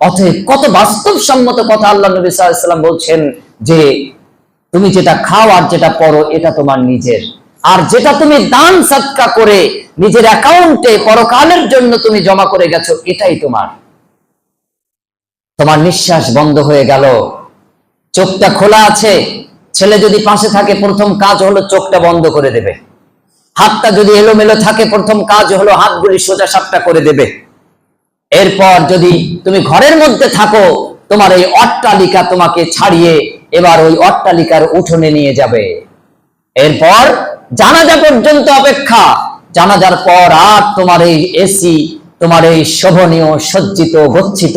অতএব কত বাস্তবসম্মত কথা আল্লাহ নবী সাল্লাম বলছেন যে, তুমি যেটা খাও আর যেটা পড়ো এটা তোমার নিজের। আর যেটা তুমি দান সৎকা করে নিজের অ্যাকাউন্টে পরকালের জন্য তুমি জমা করে গেছো, এটাই তোমার। তোমার নিঃশ্বাস বন্ধ হয়ে গেল। চোখটা খোলা আছে। ছেলে যদি পাশে থাকে, প্রথম কাজ হলো চোখটা বন্ধ করে দেবে। হাতটা যদি এলোমেলো থাকে, প্রথম কাজ হলো হাতগুলি সোজা সাপটা করে দেবে। এরপর যদি তুমি ঘরের মধ্যে থাকো, তোমার এই অট্টালিকা তোমাকে ছাড়িয়ে এবার ওই অট্টালিকার উঠোনে নিয়ে যাবে। এরপর জানাজা পর্যন্ত অপেক্ষা। জানাজার পর আর তোমার এই এসি তোমার এই শোভনীয়, সজ্জিত, গচ্ছিত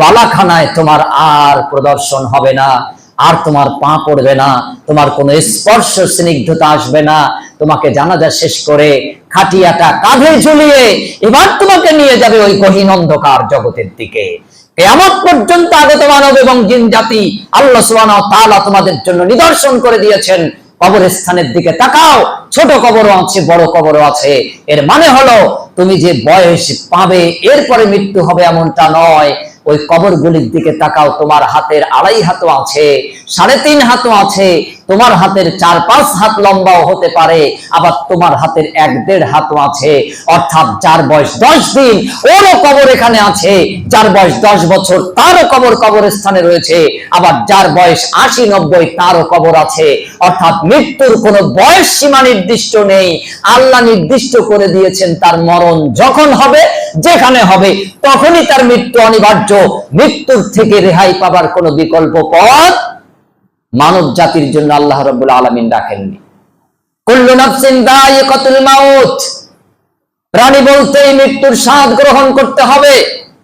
বালাখানায় তোমার আর প্রদর্শন হবে না। আর তোমার পা পড়বে না, তোমার কোনো স্পর্শ স্নিগ্ধতা আসবে না। তোমাকে জানাজা শেষ করে খাটিয়াটা কাঁধে ঝুলিয়ে এবার তোমাকে নিয়ে যাবে ওই গহীন অন্ধকার জগতের দিকে। পর্যন্ত আগত মানব এবং জিন জাতি আল্লাহ সুবহানাহু ওয়া তাআলা তোমাদের জন্য নিদর্শন করে দিয়েছেন। কবরস্থানের দিকে তাকাও, ছোট কবরও আছে, বড় কবরও আছে। এর মানে হলো তুমি যে বয়স পাবে, এরপরে মৃত্যু হবে এমনটা নয়। ওই কবরগুলির দিকে তাকাও, তোমার হাতের আড়াই হাতও আছে, সাড়ে তিন হাতও আছে। তোমার হাতের চার পাঁচ হাত লম্বাও হতে পারে, আবার তোমার হাতের এক দেড় হাতও আছে। অর্থাৎ যার বয়স দশ দিন, ওরও কবর এখানে আছে। যার বয়স দশ বছর, তারও কবর কবরস্থানে রয়েছে। আবার যার বয়স আশি নব্বই, তারও কবর আছে। অর্থাৎ মৃত্যুর কোনো বয়স সীমা নির্দিষ্ট নেই। আল্লাহ নির্দিষ্ট করে দিয়েছেন তার মরণ যখন হবে, যেখানে হবে, তখনই তার মৃত্যু অনিবার্য। মৃত্যুর থেকে রেহাই পাবার কোনো বিকল্প পথ মানব জাতির জন্য আল্লাহ রব্বুল আলমিন রাখেননি। প্রাণী বলতেই মৃত্যুর স্বাদ গ্রহণ করতে হবে।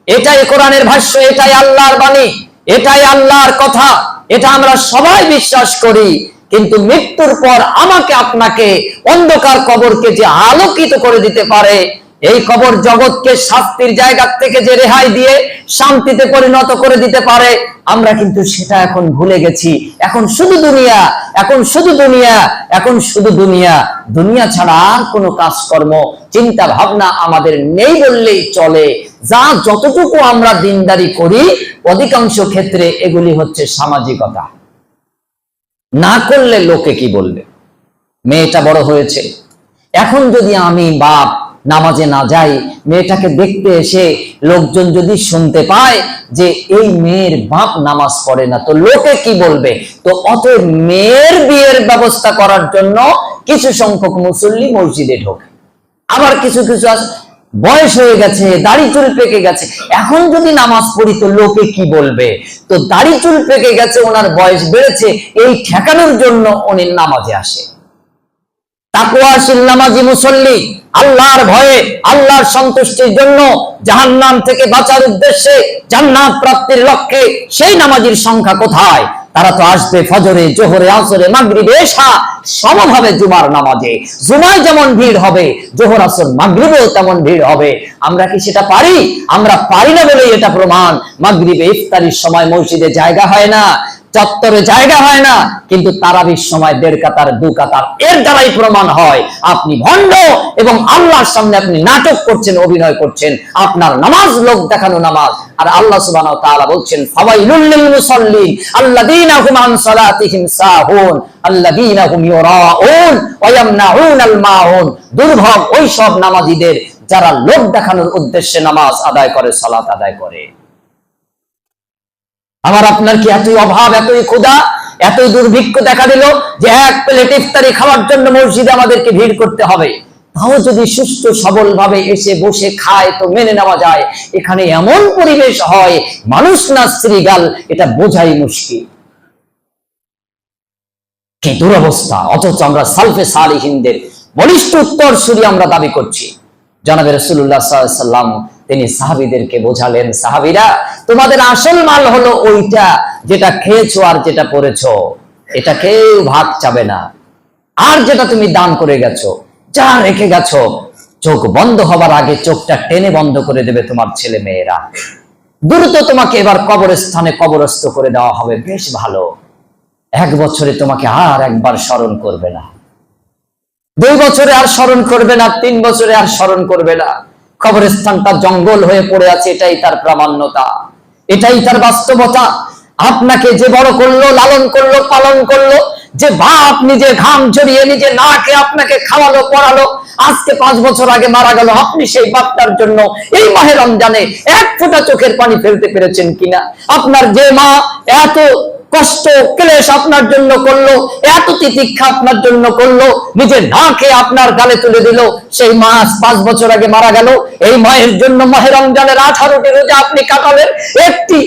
এটাই কোরআনের ভাষ্য, এটাই আল্লাহর বাণী, এটাই আল্লাহর কথা, এটা আমরা সবাই বিশ্বাস করি। কিন্তু মৃত্যুর পর আমাকে আপনাকে অন্ধকার কবরকে যে আলোকিত করে দিতে পারে এই কবর জগৎকে শাস্তির জায়গা থেকে যে রেহাই দিয়ে শান্তিতে পরিণত করে দিতে পারে, আমরা কিন্তু সেটা এখন ভুলে গেছি। এখন শুধু দুনিয়া, এখন শুধু দুনিয়া, এখন শুধু দুনিয়া। দুনিয়া ছাড়া আর কোনো কাজকর্ম, চিন্তা ভাবনা আমাদের নেই বললেই চলে। যা যতটুকু আমরা দিনদারি করি, অধিকাংশ ক্ষেত্রে এগুলি হচ্ছে সামাজিকতা। না করলে লোকে কি বলবে? মেয়েটা বড় হয়েছে। এখন যদি আমি বাপ নামাজে না যায়, মেয়েটাকে দেখতে এসে লোকজন যদি শুনতে পায় যে এই মেয়ের বাপ নামাজ পড়ে না, তো লোকে কি বলবে? তো অত মেয়ের বিয়ের ব্যবস্থা করার জন্য কিছু সংখ্যক মুসল্লি মসজিদে ঢোকে। আবার কিছু কিছু আছে বয়স হয়ে গেছে, দাড়ি চুল পেকে গেছে। এখন যদি নামাজ পড়ি, তো লোকে কি বলবে? তো দাড়ি চুল পেকে গেছে, ওনার বয়স বেড়েছে, এই ঠেকানোর জন্য উনি নামাজে আসে। তাকুয়াশীল মুসল্লি, আল্লাহর ভয়ে, আল্লাহর সন্তুষ্টির জন্য জাহান্নাম থেকে বাঁচার উদ্দেশ্যে জান্নাত প্রাপ্তির লক্ষ্যে সেই নামাজির সংখ্যা কোথায়? তারা তো আসবে ফজরে, জোহরে, আসরে এশা সমভাবে জুমার নামাজে। জুমায় যেমন ভিড় হবে, জোহর, আসর, মাগরিবেও তেমন ভিড় হবে। আমরা কি সেটা পারি? আমরা পারি না বলেই এটা প্রমাণ। মাগরিবে ইফতারির সময় মসজিদে জায়গা হয় না। চত্বরে জায়গা হয় না, কিন্তু তারাবির সময় দেড় কাতার, দু কাতার এর দ্বারাই প্রমাণ হয়। আপনি ভণ্ড এবং আল্লাহর সামনে আপনি নাটক করছেন, অভিনয় করছেন, আপনার নামাজ লোক দেখানো নামাজ। আর আল্লাহ সুবহানাহু ওয়া তাআলা বলছেন, ফাওয়াইলুল লিল মুসাল্লিন আল্লাযীনা হুম আন সালাতিহিম সাহুন, আল্লাযীনা হুম ইউরাউন ওয়া ইয়ামনাউনাল মাউন। দুর্ভোগ ওই সব নামাজীদের যারা লোক দেখানোর উদ্দেশ্যে নামাজ আদায় করে, সালাত আদায় করে। আমার আপনার কি এতই অভাব, এতই ক্ষুধা, এতই দুর্ভিক্ষ দেখা দিল যে এক প্লেট ইফতারি খাওয়ার জন্য মসজিদে আমাদেরকে ভিড় করতে হবে? তাও যদি সুস্থ সবল ভাবে এসে বসে খায়, তো মেনে নেওয়া যায়। এখানে এমন পরিবেশ হয়, মানুষ না শ্রীগাল এটা বোঝাই মুশকিল। কি দুরবস্থা, অথচ আমরা সালফে সালিহিনদের বলিষ্ঠ উত্তর সুরি আমরা দাবি করছি। জানাবে রসুল্লাহ সাল্লাম তিনি সাহাবিদেরকে বোঝালেন, সাহাবিরা, তোমাদের আসল মাল হলো ওইটা যেটা খেয়েছো আর যেটা পড়েছো এটা কেউ ভাগ চাবে না। আর যেটা তুমি দান করে গেছো, যা রেখে গেছো, চোখ বন্ধ হবার আগে চোখটা টেনে বন্ধ করে দেবে তোমার ছেলে মেয়েরা। দ্রুত তোমাকে এবার কবরস্থানে কবরস্থ করে দেওয়া হবে, বেশ ভালো। এক বছরে তোমাকে আর একবার স্মরণ করবে না। দুই বছরে আর স্মরণ করবে না, তিন বছরে আর স্মরণ করবে না। কবরস্থানটা জঙ্গল হয়ে পড়ে আছে, এটাই তার প্রামাণ্যতা। এটাই তার বাস্তবতা। আপনাকে যে বড় করল, লালন করল, পালন করল, যে বাপ নিজে ঘাম জড়িয়ে নিজে না খেয়ে আপনাকে খাওয়ালো, পড়ালো, আজকে পাঁচ বছর আগে মারা গেল, আপনি সেই বাপটার জন্য এই মাহে রমজানে এক ফোঁটা চোখের পানি ফেলতে পেরেছেন কিনা? আপনার যে মা এত কষ্ট, ক্লেশ আপনার জন্য করল, এত তিতিক্ষা আপনার জন্য করল নিজে না খেয়ে আপনার গালে তুলে দিল। সেই মাস পাঁচ বছর আগে মারা গেল। এই মায়ের জন্য মাহে রমজানের আঠারোটি রোজা আপনি কাটালেন। একটি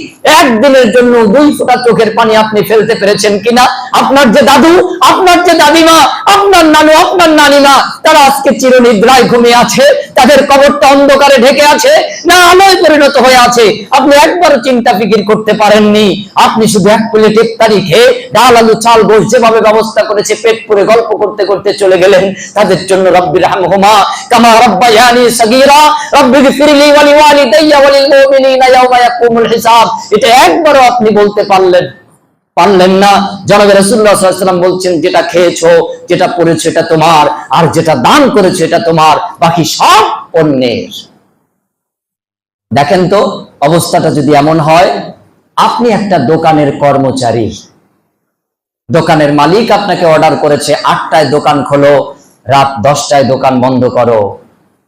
একদিনের জন্য দুই ফোঁটা চোখের পানি আপনি ফেলতে পেরেছেন কিনা? আপনার যে দাদু, আপনার যে দাদিমা, আপনার নানু, আপনার নানিমা, তারা আজকে চিরনিদ্রায় ঘুমিয়ে আছে। তাদের কবরটা অন্ধকারে ঢেকে আছে, না আলোয় পরিণত হয়ে আছে। আপনি একবারও চিন্তা ফিকির করতে পারেননি। আপনি শুধু এক প্লেট ইফতারি খেয়ে ডাল আলু চাল গোস যেভাবে ব্যবস্থা করেছে, পেট পুরে গল্প করতে করতে চলে গেলেন। তাদের জন্য রব্বির হামহুমা কামা রব্বায়ানি সাগীরা, রব্বি গফিরলি ওয়ালি ওয়ালিদাইয়া ওয়ালিল মুমিনিনা ইয়াওমা ইয়াকুমুল হিসাব। এটা একবারও আপনি বলতে পারলেন পারলেন না। জনাবে আলাইহি বলছেন, যেটা খেয়েছো, যেটা পড়েছো, এটা তোমার। আর যেটা দান করেছ, এটা তোমার। বাকি সব অন্যের। দেখেন তো, অবস্থাটা যদি এমন হয় আপনি একটা দোকানের কর্মচারী। দোকানের মালিক আপনাকে অর্ডার করেছে, আটটায় দোকান খোলো, রাত দশটায় দোকান বন্ধ করো।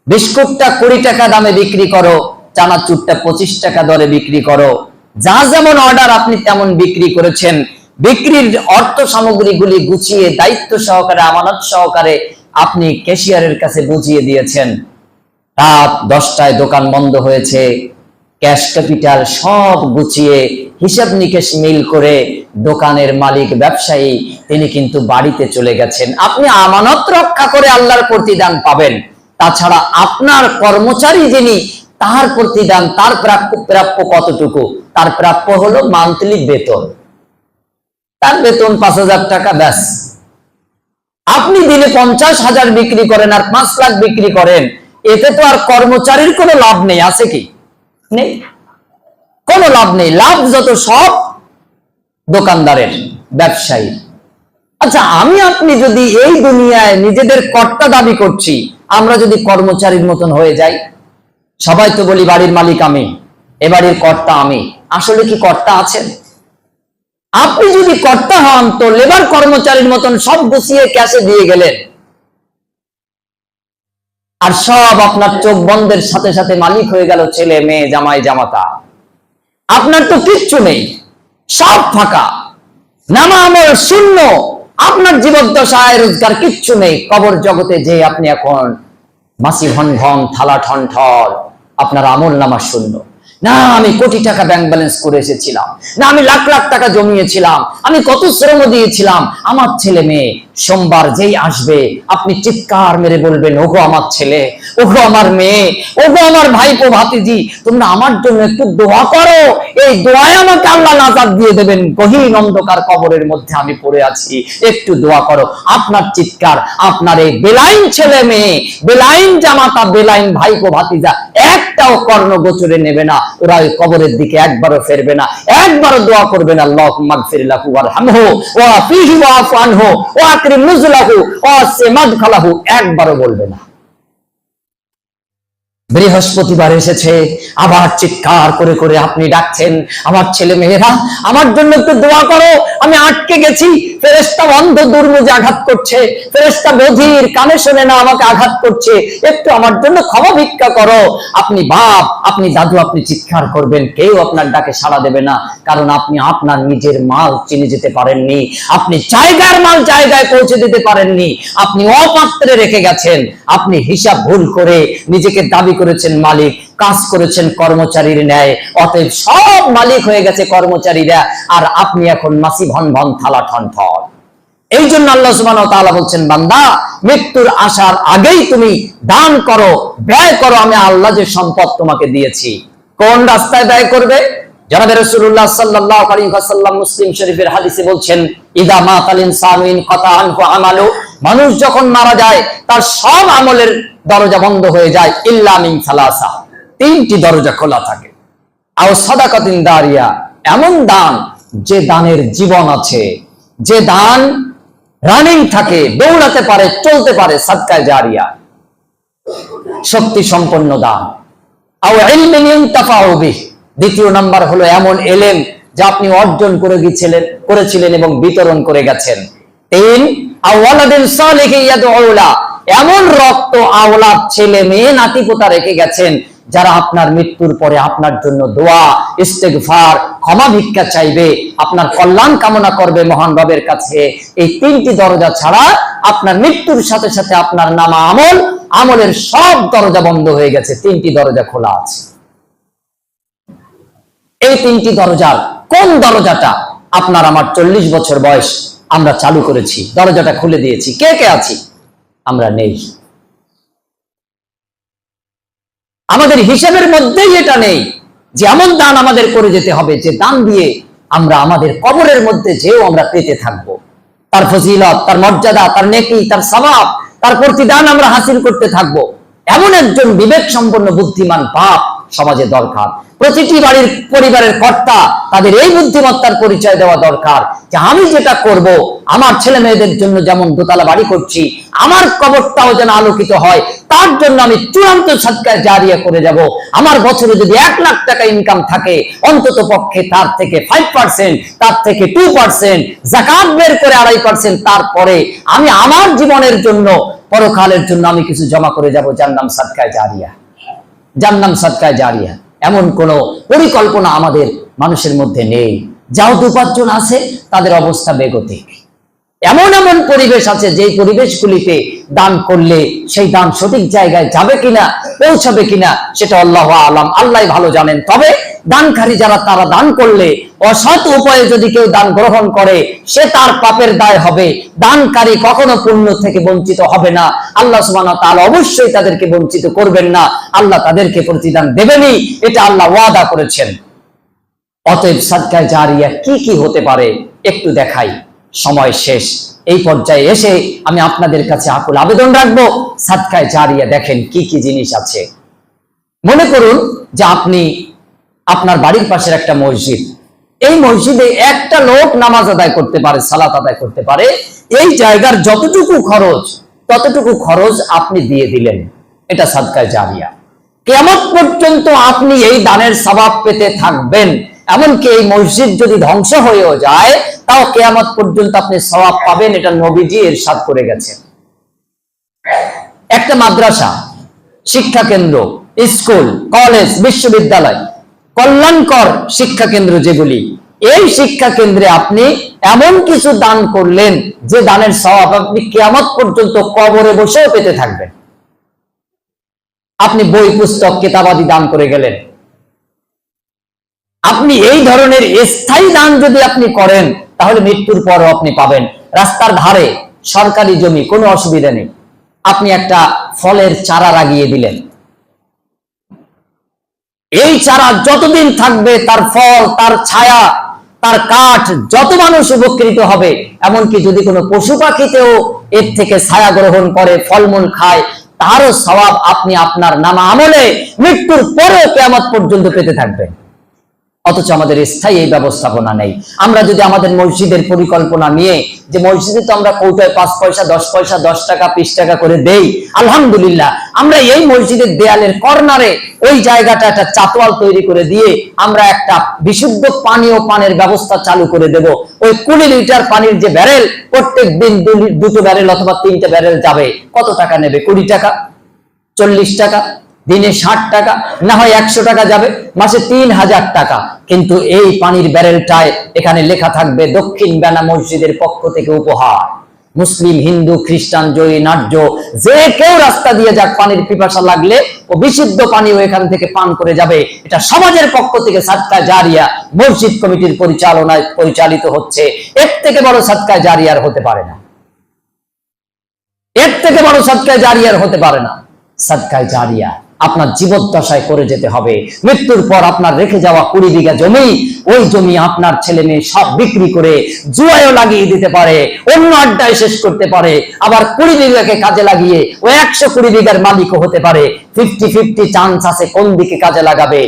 বিস্কুটটা কুড়ি টাকা দামে বিক্রি করো, চানাচুরটা পঁচিশ টাকা দরে বিক্রি করো। যা যেমন অর্ডার আপনি তেমন বিক্রি করেছেন। বিক্রির অর্থ সামগ্রীগুলি গুছিয়ে, দায়িত্ব সহকারে, আমানত সহকারে আপনি ক্যাশিয়ারের কাছে বুঝিয়ে দিয়েছেন। রাত দশটায় দোকান বন্ধ হয়েছে ক্যাশ ক্যাপিটাল সব গুছিয়ে হিসাব নিকেশ মিল করে দোকানের মালিক ব্যবসায়ী তিনি কিন্তু বাড়িতে চলে গেছেন। আপনি আমানত রক্ষা করে আল্লাহর প্রতিদান পাবেন। তাছাড়া আপনার কর্মচারী যিনি, তার প্রতিদান, তার প্রাপ্য প্রাপ্য কতটুকু? তার প্রাপ্য হলো মান্থলি বেতন। তার বেতন পাঁচ হাজার টাকা, ব্যাস। আপনি দিনে পঞ্চাশ হাজার বিক্রি করেন আর পাঁচ লাখ বিক্রি করেন। এতে তো আর কর্মচারীর কোনো লাভ নেই, আছে কি? নেই। কোনো লাভ নেই। লাভ যত সব দোকানদারের ব্যবসায়ী আচ্ছা আমি আপনি যদি এই দুনিয়ায় নিজেদের কর্তা দাবি করছি, আমরা যদি কর্মচারীর মতন হয়ে যাই, সবাই তো বলি বাড়ির মালিক আমি, এ বাড়ির কর্তা আমি। আসলে কি কর্তা আছেন? আপনি যদি কর্তা হন, তো লেবার কর্মচারীর মতন সব গুছিয়ে ক্যাশে দিয়ে গেলেন। আর সব আপনার চোখ বন্ধের সাথে সাথে মালিক হয়ে গেল ছেলে, মেয়ে, জামাই, জামাতা। আপনার তো কিচ্ছু নেই, সব ফাঁকা। নামা আমল শূন্য, আপনার জীবদ্দশায় রোজগার কিচ্ছু নেই, কবর জগতে যে আপনি এখন মাসি ঘন ঘন থালা ঠন ঠল আপনার আমল নামা শূন্য। না, আমি কোটি টাকা ব্যাংক ব্যালেন্স করে এসেছিলাম। না, আমি লাখ লাখ টাকা জমিয়েছিলাম। আমি কত শ্রম দিয়েছিলাম। আমার ছেলে মেয়ে সোমবার যেই আসবে, আপনি চিৎকার মেরে বলবেন, ওগো আমার ছেলে, ওগো আমার মেয়ে, ওগো আমার ভাইপো ভাতিজি, তোমরা আমার জন্য একটু দোয়া করো। এই দোয়ায় আমাকে আল্লাহ নাজাত দিয়ে দেবেন। গহীন অন্ধকার কবরের মধ্যে আমি পড়ে আছি। একটু দোয়া করো। আপনার চিৎকার, আপনার এই বেলাইন ছেলে মেয়ে, বেলাইন জামাতা, বেলাইন ভাইপো ভাতিজা, একটাও কর্ণ গোচরে নেবে না। ওরা ওই কবরের দিকে একবারও ফেরবে না। একবারও দোয়া করবে না। আল্লাহ মাগফির লাহু ওয়ারহামহু। ওয়া ফিহি ওয়াফু আনহু। ওয়া আকরিম নুজুলাহু ওয়া সিমাদ খালাহু একবারও বলবে না। বৃহস্পতিবার এসেছে। আবার চিৎকার করে করে আপনি ডাকছেন, আমার ছেলে মেয়েরা, আমার জন্য একটু দোয়া করো, আমি আটকে গেছি। ফেরেস্তা বন্ধ দুর্মুজে আঘাত করছে। ফেরেস্তা বধির কানে শোনে না আমাকে আঘাত করছে। একটু আমার জন্য ক্ষমা ভিক্ষা করো। আপনি বাপ, আপনি দাদু, আপনি চিৎকার করবেন। কেউ আপনার ডাকে সাড়া দেবে না, কারণ আপনি আপনার নিজের মাল চিনে যেতে পারেননি। আপনি জায়গার মাল জায়গায় পৌঁছে দিতে পারেননি। আপনি অপাত্রে রেখে গেছেন। আপনি হিসাব ভুল করে নিজেকে দাবি করেছেন মালিক, কাজ করেছেন কর্মচারীর ন্যায়। অতএব সব মালিক হয়ে গেছে কর্মচারীরা, আর আপনি এখন মাসি ভন ভন, থালা ঠন ঠন। এই জন্য আল্লাহ তাআলা বলছেন, বান্দা, মৃত্যুর আসার আগেই তুমি দান করো, ব্যয় করো, আমি আল্লাহ যে সম্পদ তোমাকে দিয়েছি। কোন রাস্তায় ব্যয় করবে? মুসলিম শরীফের বলছেন মানুষ যখন মারা যায়, তার সব আমলের দরজা বন্ধ হয়ে যায় ইল্লা মিন সালাসা। তিনটি দরজা খোলা থাকে। আও সাদাকাতিন দারিয়া, এমন দান যে দানের জীবন আছে। যে দান রানিং থাকে, দৌড়াতে পারে, চলতে পারে সাদকায় জারিয়া। শক্তি সম্পন্ন দান। আও ইলমিন ইনতাফাউ বিহ। দ্বিতীয় নাম্বার হলো এমন এলেম যা আপনি অর্জন করে গিয়েছিলেন, করেছিলেন এবং বিতরণ করে গেছেন। তিন আওয়ালাদিন সালিহি ইয়াদউলা। এমন রক্ত আওলাদ ছেলে মেয়ে নাতি পোতা রেখে গেছেন যারা আপনার মৃত্যুর পরে আপনার জন্য দোয়া, ইস্তেগফার, ক্ষমা ভিক্ষা চাইবে। আপনার কল্যাণ কামনা করবে মহান রবের কাছে। এই তিনটি দরজা ছাড়া আপনার মৃত্যুর সাথে সাথে আপনার নামা আমল, আমলের সব দরজা বন্ধ হয়ে গেছে। তিনটি দরজা খোলা আছে। এই তিনটি দরজার কোন দরজাটা? আপনার আমার চল্লিশ বছর বয়স, আমরা চালু করেছি। দরজাটা খুলে দিয়েছি। কে কে আছি? আমরা নেই। আমাদের হিসাবের মধ্যেই এটা নেই যে এমন দান আমাদের করে যেতে হবে, যে দান দিয়ে আমরা আমাদের কবরের মধ্যে যেও আমরা পেতে থাকব। তার ফজিলত, তার মর্যাদা, তার নেকি, তার স্বভাব তার প্রতিদান আমরা হাসিল করতে থাকব। এমন একজন বিবেক সম্পন্ন বুদ্ধিমান বাপ সমাজে দরকার। প্রতিটি বাড়ির পরিবারের কর্তা তাদের এই বুদ্ধিমত্তার পরিচয় দেওয়া দরকার যে আমি যেটা করব, আমার ছেলে মেয়েদের জন্য যেমন দোতলা বাড়ি করছি, আমার কবরটাও যেন আলোকিত হয়, তার জন্য আমি চূড়ান্ত সৎকার জারিয়া করে যাব আমার বছরে যদি এক লাখ টাকা ইনকাম থাকে, অন্তত পক্ষে তার থেকে ফাইভ পার্সেন্ট তার থেকে টু পার্সেন্ট জাকাত বের করে আড়াই পার্সেন্ট তারপরে আমি আমার জীবনের জন্য, পরকালের জন্য আমি কিছু জমা করে যাব, যার নাম সৎকায় জারিয়া। যার নাম সৎকায় জারিয়া এমন কোনো পরিকল্পনা আমাদের মানুষের মধ্যে নেই। যাও দু পাঁচজন আছে, তাদের অবস্থা বেগতিক। এমন এমন পরিবেশ আছে, যেই পরিবেশগুলিতে দান করলে সেই দান সঠিক জায়গায় যাবে কিনা, পৌঁছাবে কিনা, সেটা আল্লাহ আলাম। আল্লাহ ভালো জানেন। তবে দানকারী যারা তারা দান করলে, অসৎ উপায়ে যদি কেউ দান গ্রহণ করে, সে তার পাপের দায় হবে। দানকারী কখনো পুণ্য থেকে বঞ্চিত হবে না। আল্লাহ সুবহানাহু ওয়া অবশ্যই তাদেরকে বঞ্চিত করবেন না। আল্লাহ তাদেরকে প্রতিদান দেবেনই। এটা আল্লাহ ওয়াদা করেছেন। অতএব সাদকায় জারিয়া কি কি হতে পারে, একটু দেখাই। সময় শেষ। এই পর্যায়ে এসে আমি আপনাদের কাছে আকুল আবেদন রাখব। সাদকায় জারিয়া দেখেন কি কি জিনিস আছে। মনে করুন যে আপনি আপনার বাড়ির পাশের একটা মসজিদ। এই মসজিদে একটা লোক নামাজ আদায় করতে পারে, সালাত আদায় করতে পারে। এই জায়গার যতটুকু খরচ, ততটুকু খরচ আপনি দিয়ে দিলেন। এটা সাদকায় জারিয়া। কেমন পর্যন্ত আপনি এই দানের স্বভাব পেতে থাকবেন। এমনকি এই মসজিদ যদি ধ্বংস হয়েও যায় তাও কেয়ামত পর্যন্ত আপনি স্বভাব পাবেন, এটা নবীজি এরশাদ করে গেছেন। একটা মাদ্রাসা, শিক্ষা কেন্দ্র, স্কুল, কলেজ, বিশ্ববিদ্যালয়, কল্যাণকর শিক্ষা কেন্দ্র যেগুলি, এই শিক্ষা কেন্দ্রে আপনি এমন কিছু দান করলেন যে দানের স্বভাব আপনি কেয়ামত পর্যন্ত কবরে বসেও পেতে থাকবেন। আপনি বই, পুস্তক, কেতাবাদি দান করে গেলেন। আপনি এই ধরনের স্থায়ী দান যদি আপনি করেন, তাহলে মৃত্যুর পরও আপনি পাবেন। রাস্তার ধারে সরকারি জমি, কোনো অসুবিধা নেই। আপনি একটা ফলের চারা লাগিয়ে দিলেন। এই চারা যতদিন থাকবে, তার ফল, তার ছায়া, তার কাঠ, যত মানুষ উপকৃত হবে, এমনকি যদি কোনো পশু পাখিতেও এর থেকে ছায়া গ্রহণ করে, ফলমূল খায়, তারও স্বভাব আপনি আপনার নামা আমলে মৃত্যুর পরেও কেয়ামত পর্যন্ত পেতে থাকবেন। অথচ আমাদের স্থায়ী এই ব্যবস্থাপনা নেই। আমরা যদি আমাদের মসজিদের পরিকল্পনা নিয়ে যে মসজিদে তো আমরা কৌটায় পাঁচ পয়সা, দশ পয়সা, দশ টাকা, বিশ টাকা করে দেই, আলহামদুলিল্লাহ, আমরা এই মসজিদের দেয়ালের কর্নারে ওই জায়গাটা একটা চাতোয়াল তৈরি করে দিয়ে আমরা একটা বিশুদ্ধ পানি ও পানের ব্যবস্থা চালু করে দেব। ওই কুড়ি লিটার পানির যে ব্যারেল, প্রত্যেক দিন দুটো ব্যারেল অথবা তিনটে ব্যারেল যাবে। কত টাকা নেবে? কুড়ি টাকা? চল্লিশ টাকা? দিনে ষাট টাকা, না হয় একশো টাকা যাবে, মাসে তিন হাজার টাকা। কিন্তু এই পানির ব্যারেলটায় এখানে লেখা থাকবে, দক্ষিণ বেনা মসজিদের পক্ষ থেকে উপহার। মুসলিম, হিন্দু, খ্রিস্টান জয়ী নাট্য যে কেউ রাস্তা দিয়ে যাক, পানির পিপাসা লাগলে ও বিশুদ্ধ পানিও এখান থেকে পান করে যাবে। এটা সমাজের পক্ষ থেকে সাতকা জারিয়া, মসজিদ কমিটির পরিচালনায় পরিচালিত হচ্ছে। এর থেকে বড় সাতকা জারিয়ার হতে পারে না। এর থেকে বড় সৎকায় জারিয়ার হতে পারে না। সৎকায় জারিয়া। আপনার জীবদ্দশায় করে যেতে হবে। মৃত্যুর পর আপনার রেখে যাওয়া কুড়ি বিঘা জমি, ওই জমি আপনার ছেলে মেয়ে সব বিক্রি করে জুয়ায়ও লাগিয়ে দিতে পারে, অন্য আড্ডায় শেষ করতে পারে, আবার কুড়ি বিঘাকে কাজে লাগিয়ে ও একশো কুড়ি বিঘার মালিকও হতে পারে। ফিফটি ফিফটি চান্স আছে কোন দিকে কাজে লাগাবে।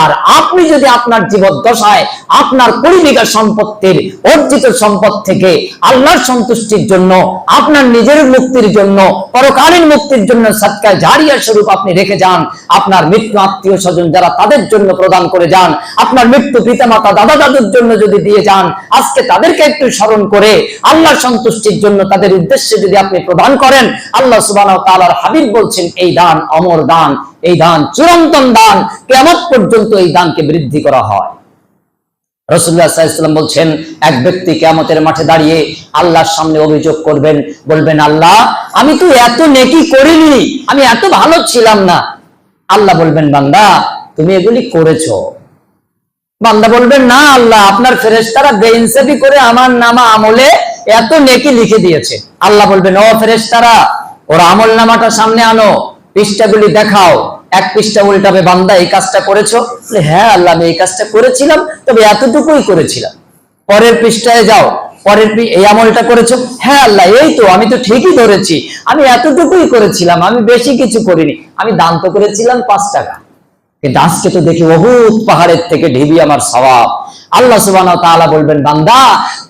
আর আপনি যদি আপনার জীবদ্দশায় আপনার কুড়ি সম্পত্তির, অর্জিত সম্পদ থেকে আল্লাহর সন্তুষ্টির জন্য, আপনার নিজের মুক্তির জন্য, পরকালীন মুক্তির জন্য সৎকায় জারিয়া স্বরূপ আপনি রেখে যান, আপনার মৃত্যু আত্মীয় স্বজন যারা তাদের জন্য প্রদান করে যান, আপনার মৃত্যু পিতামাতা দাদা দাদুর জন্য যদি দিয়ে যান, আজকে তাদেরকে একটু স্মরণ করে আল্লাহর সন্তুষ্টির জন্য তাদের উদ্দেশ্যে যদি আপনি প্রদান করেন, আল্লাহ সুবাহ তালার হাবিব বলছেন, এই দান অমর দান। এই দান চিরন্তন দান কেমন পর্যন্ত এই দানকে বৃদ্ধি করা হয়। রসুল্লাহ সাল্লাম বলছেন, এক ব্যক্তি কেমতের মাঠে দাঁড়িয়ে আল্লাহর সামনে অভিযোগ করবেন, বলবেন, আল্লাহ, আমি তো এত নেকি করিনি, আমি এত ভালো ছিলাম না। আল্লাহ বলবেন, বান্দা, তুমি এগুলি করেছ। বান্দা বলবেন, না, আল্লাহ, আপনার করে আমার নামা আমলে এত নেকি লিখে দিয়েছে। আল্লাহ বলবেন, ও ফেরেশতারা, ওর আমল নামাটা সামনে আনো। পৃষ্ঠাগুলি দেখাও। এক পৃষ্ঠা উল্টাবে বান্দা, এই কাজটা করেছ? হ্যাঁ আল্লাহ, আমি এই কাজটা করেছিলাম, তবে এতটুকুই করেছিলাম। পরের পৃষ্ঠায় যাও, পরের এই আমলটা করেছ? হ্যাঁ আল্লাহ, এই তো, আমি তো ঠিকই ধরেছি। আমি এতটুকুই করেছিলাম, আমি বেশি কিছু করিনি। আমি দান তো করেছিলাম পাঁচ টাকা। আজকে তো দেখি বহুত পাহাড়ের থেকে ঢিবি আমার স্বভাব। আল্লাহ সুবাহ তাআলা বলবেন, বান্দা,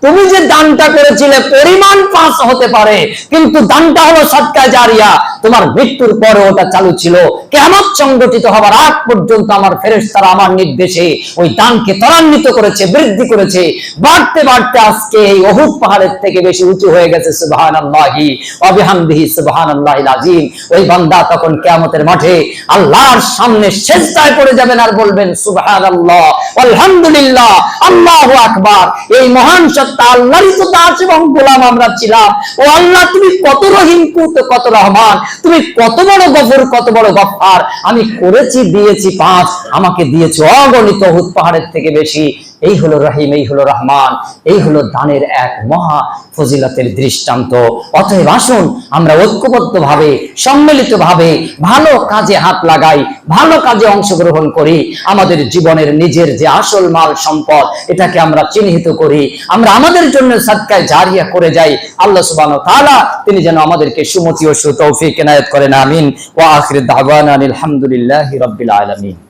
তুমি যে দানটা করেছিলে, পরিমাণ পাঁচ হতে পারে, কিন্তু দানটা হলো সৎকা জারিয়া। তোমার মৃত্যুর পরে ওটা চালু ছিল। কেমন সংগঠিত হবার আগ পর্যন্ত আমার ফেরেশতারা আমার নির্দেশে ওই দানকে ত্বরান্বিত করেছে, বৃদ্ধি করেছে। বাড়তে বাড়তে আজকে এই অহুদ পাহাড়ের থেকে বেশি উঁচু হয়ে গেছে, সুবহানাল্লাহি ওয়া বিহামদিহি, সুবহানাল্লাহিল আযীম। ওই বান্দা তখন কিয়ামতের মাঠে আল্লাহর সামনে সেজদায় পড়ে যাবেন আর বলবেন, সুবহানাল্লাহ আলহামদুলিল্লাহ আল্লাহু আকবার। এই মহান সত্তা আল্লাহরই তো দাস এবং গোলাম আমরা ছিলাম। ও আল্লাহ, তুমি কত রহিম কুত, কত রহমান। তুমি কত বড় গফর, কত বড় গফার আমি করেছি, দিয়েছি পাঁচ, আমাকে দিয়েছ অগণিত হুদ পাহাড়ের থেকে বেশি। এই হলো রহিম, এই হলো রহমান, এই হলো দানের এক মহা ফজিলতের দৃষ্টান্ত। অতএব আসুন, আমরা ঐক্যবদ্ধ ভাবে সম্মিলিত ভাবে ভালো কাজে হাত লাগাই, ভালো কাজে অংশগ্রহণ করি। আমাদের জীবনের নিজের যে আসল মাল সম্পদ, এটাকে আমরা চিহ্নিত করি। আমরা আমাদের জন্য সৎকায় জারিয়া করে যাই। আল্লাহ সুবহানাহু ওয়া তাআলা, তিনি যেন আমাদেরকে সুমতি ও সুতৌফিক এনায়েত করেন। আমিন। ওয়া আখির দাওয়ানা আলহামদুলিল্লাহি রাব্বিল আলামিন।